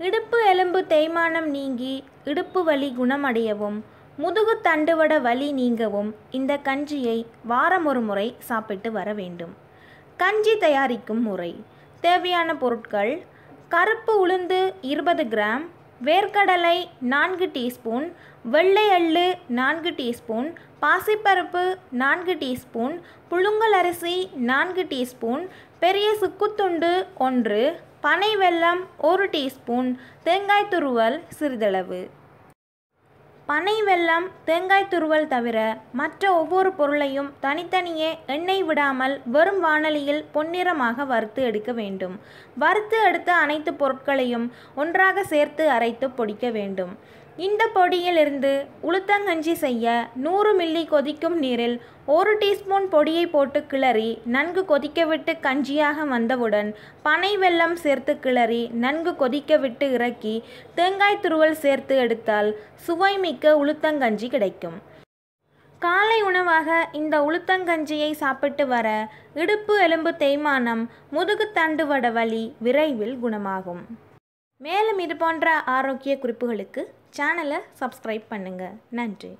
இடுப்பு எலும்பு தேய்மானம் நீங்கி இடுப்பு வலி குணமடையவும் முதுகு தண்டுவட வலி நீங்கவும் இந்த கஞ்சியை வாரம் ஒரு முறை சாப்பிட்டு வர வேண்டும். கஞ்சி தயாரிக்கும் முறை. தேவையான பொருட்கள் கருப்பு உளுந்து இருபது கிராம் வேர்க்கடலை நான்கு டீஸ்பூன் வெள்ளை எள்ளு நான்கு டீஸ்பூன் பாசிப்பருப்பு நான்கு டீஸ்பூன் புழுங்கல் அரிசி நான்கு டீஸ்பூன் பெரிய சுக்குத்துண்டு ஒன்று பனை வெல்லம் ஒரு டீஸ்பூன் தேங்காய் துருவல் சிறிதளவு. பனை வெல்லம் தேங்காய் துருவல் தவிர மற்ற ஒவ்வொரு பொருளையும் தனித்தனியே எண்ணெய் விடாமல் வெறும் வாணலியில் பொன்னிறமாக வறுத்து எடுக்க வேண்டும். வறுத்து எடுத்த அனைத்து பொருட்களையும் ஒன்றாக சேர்த்து அரைத்து பொடிக்க வேண்டும். இந்த பொடியிலிருந்து உளுத்தங்கஞ்சி செய்ய நூறு மில்லி கொதிக்கும் நீரில் ஒரு டீஸ்பூன் பொடியை போட்டு கிளறி நன்கு கொதிக்கவிட்டு கஞ்சியாக வந்தவுடன் பனை வெல்லம் சேர்த்து கிளறி நன்கு கொதிக்கவிட்டு இறக்கி தேங்காய் துருவல் சேர்த்து எடுத்தால் சுவைமிக்க உளுத்தங்கஞ்சி கிடைக்கும். காலை உணவாக இந்த உளுத்தங்கஞ்சியை சாப்பிட்டு வர இடுப்பு எலும்பு தேய்மானம் முதுகு தண்டுவட வலி விரைவில் குணமாகும். மேலும் இது போன்ற ஆரோக்கிய குறிப்புகளுக்கு சேனலை சப்ஸ்கிரைப் பண்ணுங்கள் நன்றி.